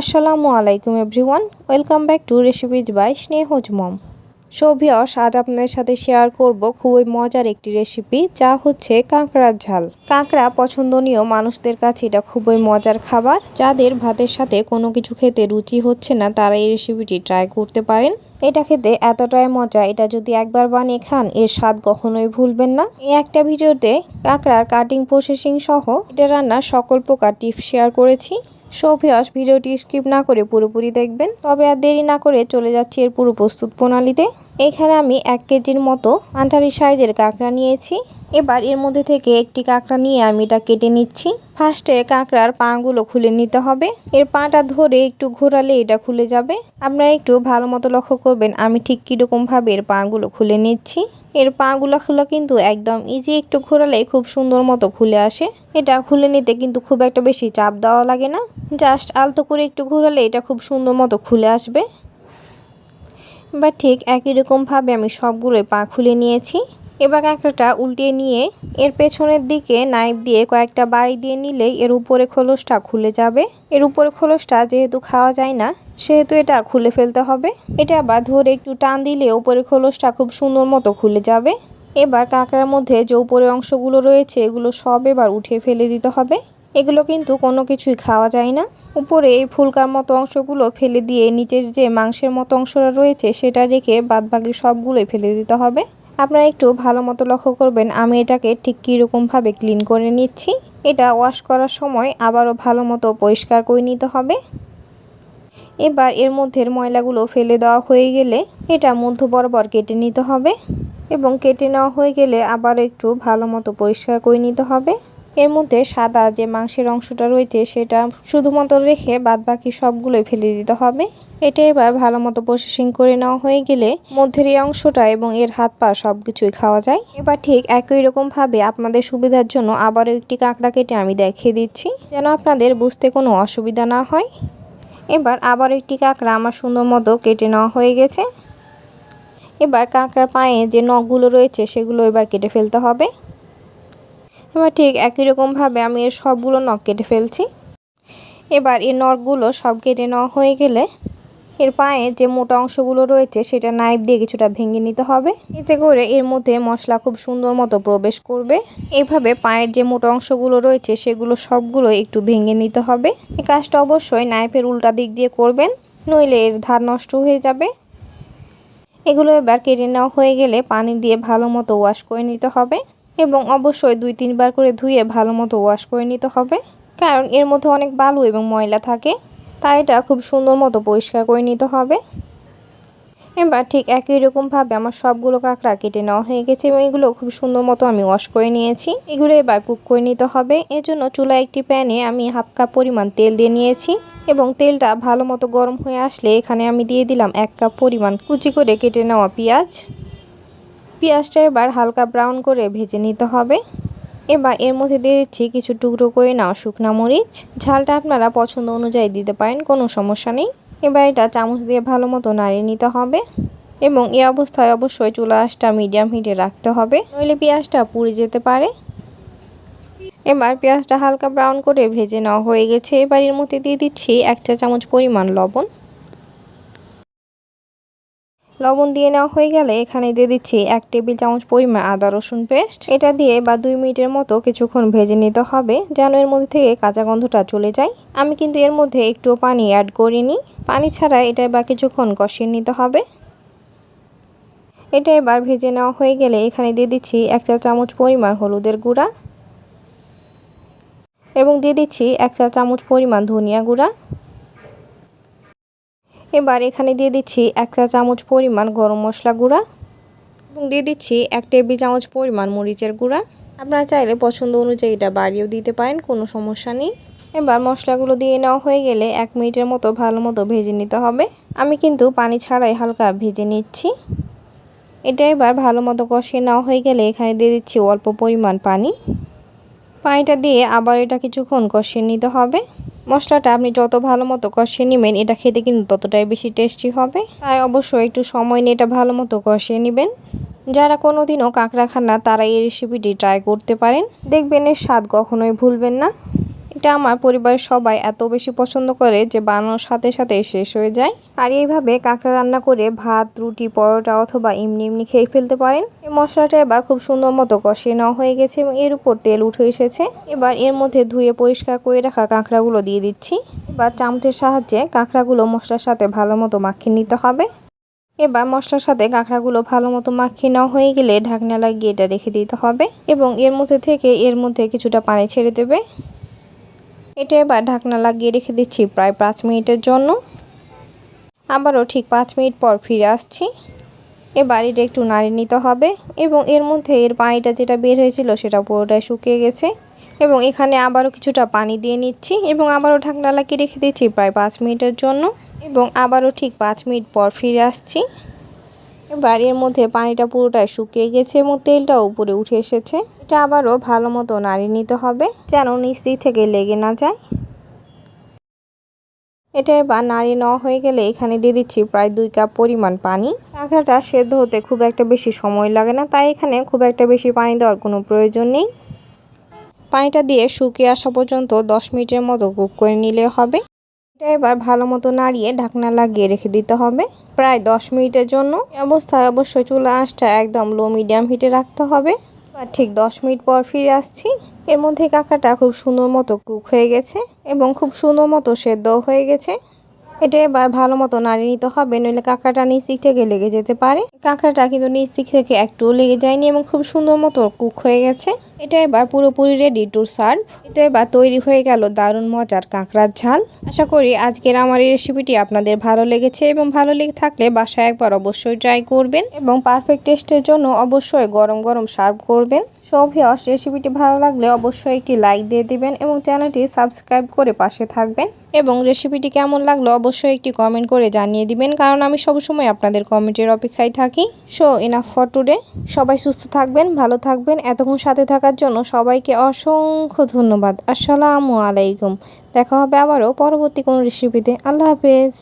আসসালামু আলাইকুম everyone, welcome back to recipes by Snehaj mom সৌভিয়স আজ আপনাদের সাথে শেয়ার করব খুবই মজার একটি রেসিপি, যা হচ্ছে কাঁকড়ার ঝাল। কাঁকড়া পছন্দনীয় মানুষদের কাছে এটা খুবই মজার খাবার। যাদের ভাতের সাথে কোনো কিছু খেতে রুচি হচ্ছে না, তারা এই রেসিপিটি ট্রাই করতে পারেন। এটা খেতে এতটাই মজা, এটা যদি একবার বানিয়ে খান, এর স্বাদ কখনোই ভুলবেন না। এই একটা ভিডিওতে কাঁকড়ার কাটিং প্রসেসিং সহ, এটা রান্নার সকল প্রকার টিপস শেয়ার করেছি। সৌভিয়াস, ভিডিওটি স্কিপ না করে পুরোপুরি দেখবেন। তবে আর দেরি না করে চলে যাচ্ছি এর পুরো প্রস্তুত প্রণালীতে। এখানে আমি এক কেজির মতো আঞ্চারি সাইজের কাঁকড়া নিয়েছি। এবার এর মধ্যে থেকে একটি কাঁকড়া নিয়ে আমি এটা কেটে নিচ্ছি। ফার্স্টে কাঁকড়ার পাগুলো খুলে নিতে হবে। এর পাটা ধরে একটু ঘোরালে এটা খুলে যাবে। আপনারা একটু ভালো মতো লক্ষ্য করবেন, আমি ঠিক কীরকমভাবে এর পাগুলো খুলে নিচ্ছি। এর পাগুলো খুলে কিন্তু একদম ইজি একটু ঘোরালে খুব সুন্দর মতো খুলে আসে। এটা খুলে নিতে কিন্তু খুব একটা বেশি চাপ দেওয়া লাগে না। জাস্ট আলতো করে একটু ঘোরালে এটা খুব সুন্দর মতো খুলে আসবে। বা ঠিক একই রকমভাবে আমি সবগুলোই পা খুলে নিয়েছি। এবার কাঁকড়াটা উল্টিয়ে নিয়ে এর পেছনের দিকে নাইফ দিয়ে কয়েকটা বাড়ি দিয়ে নিলেই এর উপরে খোলসটা খুলে যাবে। এর উপরে খোলসটা যেহেতু খাওয়া যায় না, সেহেতু এটা খুলে ফেলতে হবে। এটা আবার ধরে একটু টান দিলে উপরে খোলসটা খুব সুন্দর মতো খুলে যাবে। এবার কাঁকড়ার মধ্যে যে উপরে অংশগুলো রয়েছে, এগুলো সব এবার উঠে ফেলে দিতে হবে। এগুলো কিন্তু কোনো কিছুই খাওয়া যায় না। উপরে এই ফুলকার মতো অংশগুলো ফেলে দিয়ে নিচের যে মাংসের মতো অংশটা রয়েছে, সেটা রেখে বাদবাকি সবগুলোই ফেলে দিতে হবে। আপনারা একটু ভালো মতো লক্ষ্য করবেন, আমি এটাকে ঠিক কীরকমভাবে ক্লিন করে নিচ্ছি। এটা ওয়াশ করার সময় আবারও ভালো মতো পরিষ্কার করে নিতে হবে। এবার এর মধ্যে ময়লাগুলো ফেলে দেওয়া হয়ে গেলে এটা মধ্য বরাবর কেটে নিতে হবে এবং কেটে নেওয়া হয়ে গেলে আবার একটু ভালো মতো পরিষ্কার করে নিতে হবে। এর মধ্যে সাদা যে মাংসের অংশটা রয়েছে সেটা শুধুমাত্র রেখে বাদ বাকি সবগুলোই ফেলে দিতে হবে। এটা এবার ভালো মতো প্রসেসিং করে নেওয়া হয়ে গেলে মধ্যের এই অংশটা এবং এর হাত পা সব কিছুই খাওয়া যায়। এবার ঠিক একই রকমভাবে আপনাদের সুবিধার জন্য আবারও একটি কাঁকড়া কেটে আমি দেখিয়ে দিচ্ছি, যেন আপনাদের বুঝতে কোনো অসুবিধা না হয়। এবার আবার একটি কাঁকড়া আমার সুন্দর মতো কেটে নেওয়া হয়ে গেছে। এবার কাঁকড়ার পায়ে যে নখগুলো রয়েছে সেগুলো এবার কেটে ফেলতে হবে। এবার ঠিক একই রকমভাবে আমি এর সবগুলো নখ কেটে ফেলছি। এবার এই নখগুলো সব কেটে নেওয়া হয়ে গেলে এর পায়ে যে মোটা অংশগুলো রয়েছে, সেটা নাইফ দিয়ে কিছুটা ভেঙে নিতে হবে। এতে করে এর মধ্যে মশলা খুব সুন্দর মতো প্রবেশ করবে। এভাবে পায়ের যে মোটা অংশগুলো রয়েছে, সেগুলো সবগুলো একটু ভেঙে নিতে হবে। এই কাজটা অবশ্যই নাইফের উল্টা দিক দিয়ে করবেন, নইলে এর ধার নষ্ট হয়ে যাবে। এগুলো এবার কেটে নেওয়া হয়ে গেলে পানি দিয়ে ভালো মতো ওয়াশ করে নিতে হবে এবং অবশ্যই দুই তিনবার করে ধুয়ে ভালো মতো ওয়াশ করে নিতে হবে। কারণ এর মধ্যে অনেক বালু এবং ময়লা থাকে। তাই এটা খুব সুন্দর মতো পরিষ্কার করে নিতে হবে। এবার ঠিক একই রকমভাবে আমার সবগুলো কাঁকড়া কেটে নেওয়া হয়ে গেছে এবং এগুলো খুব সুন্দর মতো আমি ওয়াশ করে নিয়েছি। এগুলো এবার কুক করে নিতে হবে। এজন্য চুলা একটি প্যানে আমি হাফ কাপ পরিমাণ তেল দিয়ে নিয়েছি এবং তেলটা ভালো মতো গরম হয়ে আসলে এখানে আমি দিয়ে দিলাম এক কাপ পরিমাণ কুচি করে কেটে নেওয়া পেঁয়াজ। পেঁয়াজটা এবার হালকা ব্রাউন করে ভেজে নিতে হবে। এবার এর মধ্যে দিয়ে দিচ্ছি কিছু টুকরো করে নেওয়া শুকনা মরিচ। ঝালটা আপনারা পছন্দ অনুযায়ী দিতে পারেন, কোনো সমস্যা নেই। এবার এটা চামচ দিয়ে ভালো মতো নাড়িয়ে নিতে হবে এবং এই অবস্থায় অবশ্যই চুলা আঁশটা মিডিয়াম হিটে রাখতে হবে। নইলে পেঁয়াজটা পুড়ে যেতে পারে। এবার পেঁয়াজটা হালকা ব্রাউন করে ভেজে নেওয়া হয়ে গেছে। এবার এর মধ্যে দিয়ে দিচ্ছি এক চা চামচ পরিমাণ লবণ। লবণ দিয়ে নেওয়া হয়ে গেলে এখানে দিয়ে দিচ্ছি এক টেবিল চামচ পরিমাণ আদা রসুন পেস্ট। এটা দিয়ে বা দুই মিনিটের মতো কিছুক্ষণ ভেজে নিতে হবে যেন এর মধ্যে থেকে কাঁচা গন্ধটা চলে যায়। আমি কিন্তু এর মধ্যে একটু পানি অ্যাড করিনি। পানি ছাড়া এটা বা কিছুক্ষণ কষিয়ে নিতে হবে। এটা এবার ভেজে নেওয়া হয়ে গেলে এখানে দিয়ে দিচ্ছি এক চা চামচ পরিমাণ হলুদের গুঁড়া। এবং দিয়ে দিচ্ছি এক চা চামচ পরিমাণ ধনিয়া গুঁড়া। এবার এখানে দিয়ে দিচ্ছি এক চা চামচ পরিমাণ গরম মশলা গুঁড়া এবং দিয়ে দিচ্ছি এক টেবিল চামচ পরিমাণ মরিচের গুঁড়া। আপনারা চাইলে পছন্দ অনুযায়ী এটা বাড়িয়েও দিতে পারেন, কোনো সমস্যা নেই। এবার মশলাগুলো দিয়ে নেওয়া হয়ে গেলে এক মিনিটের মতো ভালো মতো ভেজে নিতে হবে। আমি কিন্তু পানি ছাড়াই হালকা ভেজে নিচ্ছি। এটা এবার ভালো মতো কষিয়ে নেওয়া হয়ে গেলে এখানে দিয়ে দিচ্ছি অল্প পরিমাণ পানি। পানিটা দিয়ে আবার এটা কিছুক্ষণ কষিয়ে নিতে হবে। মশলাটা আপনি যত ভালো মতো কষিয়ে নেবেন, এটা খেতে কিন্তু ততটাই বেশি টেস্টি হবে। তাই অবশ্যই একটু সময় নিয়ে এটা ভালো মতো কষিয়ে নেবেন। যারা কোনো দিনও কাঁকড়া খান না, তারা এই রেসিপিটি ট্রাই করতে পারেন। দেখবেন এর স্বাদ কখনোই ভুলবেন না। এটা আমার পরিবারের সবাই এত বেশি পছন্দ করে যে বানানোর সাথে সাথে শেষ হয়ে যায়। আর এইভাবে কাঁকড়া রান্না করে ভাত, রুটি, পরোটা অথবা এমনি এমনি খেয়ে ফেলতে পারেন। এই মশলাটা এবার খুব সুন্দর মতো কষিয়ে নেওয়া হয়ে গেছে এবং এর উপর তেল উঠে এসেছে। এবার এর মধ্যে ধুয়ে পরিষ্কার করে রাখা কাঁকড়াগুলো দিয়ে দিচ্ছি। এবার চামচের সাহায্যে কাঁকড়াগুলো মশলার সাথে ভালো মতো মাখিয়ে নিতে হবে। এবার মশলার সাথে কাঁকড়াগুলো ভালো মতো মাখিয়ে নেওয়া হয়ে গেলে ঢাকনা লাগিয়ে এটা রেখে দিতে হবে এবং এর মধ্যে থেকে এর মধ্যে কিছুটা পানি ছেড়ে দেবে। এটা এবার ঢাকনা লাগিয়ে রেখে দিচ্ছি প্রায় পাঁচ মিনিটের জন্য। আবারও ঠিক পাঁচ মিনিট পর ফিরে আসছি। এবার এটা একটু নাড়িয়ে নিতে হবে এবং এর মধ্যে এর পানিটা যেটা বের হয়েছিল সেটা পুরোটাই শুকিয়ে গেছে। এবং এখানে আবারও কিছুটা পানি দিয়ে নিচ্ছি এবং আবারও ঢাকনা লাগিয়ে রেখে দিচ্ছি প্রায় পাঁচ মিনিটের জন্য। এবং আবারও ঠিক পাঁচ মিনিট পর ফিরে আসছি। এর মধ্যে পানিটা পুরোটাই শুকিয়ে গেছে এবং তেলটা উপরে উঠে এসেছে। এটা আবারও ভালো মতো নাড়িয়ে নিতে হবে যেন নিচ থেকে লেগে না যায়। এটা এবার নাড়িয়ে নেওয়া হয়ে গেলে এখানে দিয়ে দিচ্ছি প্রায় দুই কাপ পরিমাণ পানি। কাঁকড়াটা সেদ্ধ হতে খুব একটা বেশি সময় লাগে না, তাই এখানে খুব একটা বেশি পানি দেওয়ার কোনো প্রয়োজন নেই। পানিটা দিয়ে শুকিয়ে আসা পর্যন্ত দশ মিনিটের মতো কুক করে নিলে হবে। এটা এবার ভালো মতো নাড়িয়ে ঢাকনা লাগিয়ে রেখে দিতে হবে। প্রায় দশ মিনিটের জন্য। অবস্থায় অবশ্যই চুলা আঁচটা একদম লো মিডিয়াম হিটে রাখতে হবে। আর ঠিক দশ মিনিট পর ফিরে আসছি। এর মধ্যে কাঁকড়াটা খুব সুন্দর মতো কুক হয়ে গেছে এবং খুব সুন্দর মতো সেদ্ধ হয়ে গেছে। এটা এবার ভালো মতো নাড়িয়ে নিতে হবে, নইলে কাঁকড়াটা নিচ দিক থেকে লেগে যেতে পারে। কাঁকড়াটা কিন্তু নিচ দিক থেকে একটুও লেগে যায়নি এবং খুব সুন্দর মতো কুক হয়ে গেছে। এটা এবার পুরোপুরি রেডি টু সার্ভ এটা এবার তৈরি হয়ে গেল দারুণ মজার কাঁকড়ার ঝাল। আশা করি আজকের আমার এই রেসিপিটি আপনাদের ভালো লেগেছে এবং ভালো লেগে থাকলে বাসায় একবার অবশ্যই ট্রাই করবেন এবং পারফেক্ট টেস্টের জন্য অবশ্যই গরম গরম সার্ভ করবেন। সৌভিয়স রেসিপিটি ভালো লাগলে অবশ্যই একটি লাইক দিয়ে দিবেন এবং চ্যানেলটি সাবস্ক্রাইব করে পাশে থাকবেন। এবং রেসিপিটি কেমন লাগল অবশ্যই একটি কমেন্ট করে জানিয়ে দিবেন, কারণ আমি সবসময় আপনাদের কমেন্টের অপেক্ষায় থাকি। সো ইনাফ ফর টুডে সবাই সুস্থ থাকবেন, ভালো থাকবেন। এতক্ষণ সাথে থাকার জন্য সবাইকে অসংখ্য ধন্যবাদ। আসসালামু আলাইকুম। দেখা হবে আবারও পরবর্তী কোনো রেসিপিতে আল্লাহ হাফেজ।